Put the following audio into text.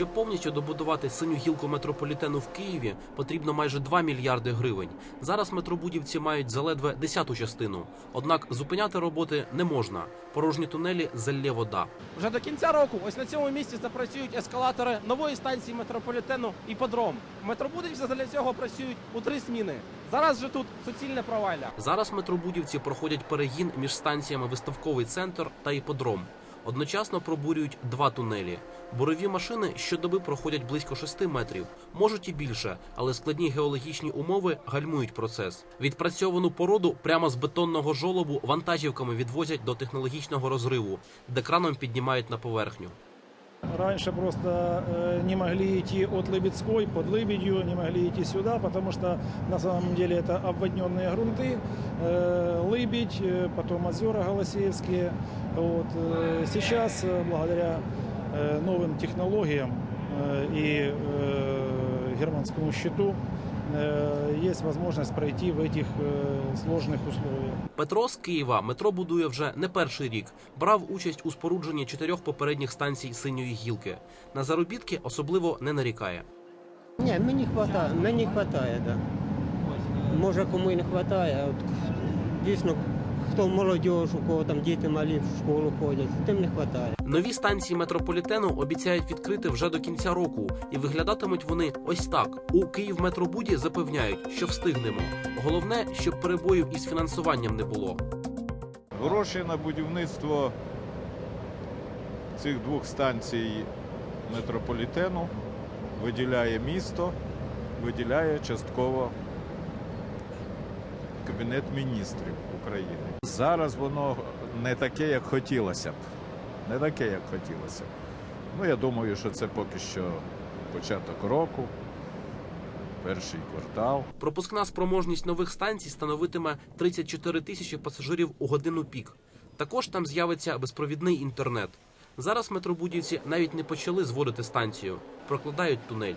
Щоб повністю добудувати синю гілку метрополітену в Києві, потрібно майже 2 мільярди гривень. Зараз метробудівці мають заледве десяту частину. Однак зупиняти роботи не можна. Порожні тунелі залє вода. Вже до кінця року ось на цьому місці запрацюють ескалатори нової станції метрополітену «Іподром». Метробудівці для цього працюють у три зміни. Зараз же тут суцільне провалля. Зараз метробудівці проходять перегін між станціями Виставковий центр та іподром. Одночасно пробурюють два тунелі. Бурові машини щодоби проходять близько 6 метрів, можуть і більше, але складні геологічні умови гальмують процес. Відпрацьовану породу прямо з бетонного жолобу вантажівками відвозять до технологічного розриву, де краном піднімають на поверхню. Раньше просто э, не могли идти от Лыбецкой под Лыбедью, не могли идти сюда, потому что на самом деле это обводненные грунты, э, Лыбедь, э, потом озера Голосеевские. Вот. э, Сейчас, э, благодаря э, новым технологиям э, и э, германскому щиту, э, есть возможность пройти в этих э, сложных условиях. Петро з Києва метро будує вже не перший рік. Брав участь у спорудженні чотирьох попередніх станцій синьої гілки. На заробітки особливо не нарікає. Ні, мені хватає, мені хватає, да. Може кому і не хватає, а от дійсно, хто молодь, у кого там діти малі в школу ходять, тим не хватає. Нові станції метрополітену обіцяють відкрити вже до кінця року, і виглядатимуть вони ось так. У Київметробуді запевняють, що встигнемо. Головне, щоб перебоїв із фінансуванням не було. Гроші на будівництво цих двох станцій метрополітену виділяє місто, виділяє частково Кабінет міністрів України. Зараз воно не таке, як хотілося б. Не таке, як хотілося б. Ну, я думаю, що це поки що початок року, перший квартал. Пропускна спроможність нових станцій становитиме 34 тисячі пасажирів у годину пік. Також там з'явиться безпровідний інтернет. Зараз метробудівці навіть не почали зводити станцію, прокладають тунель.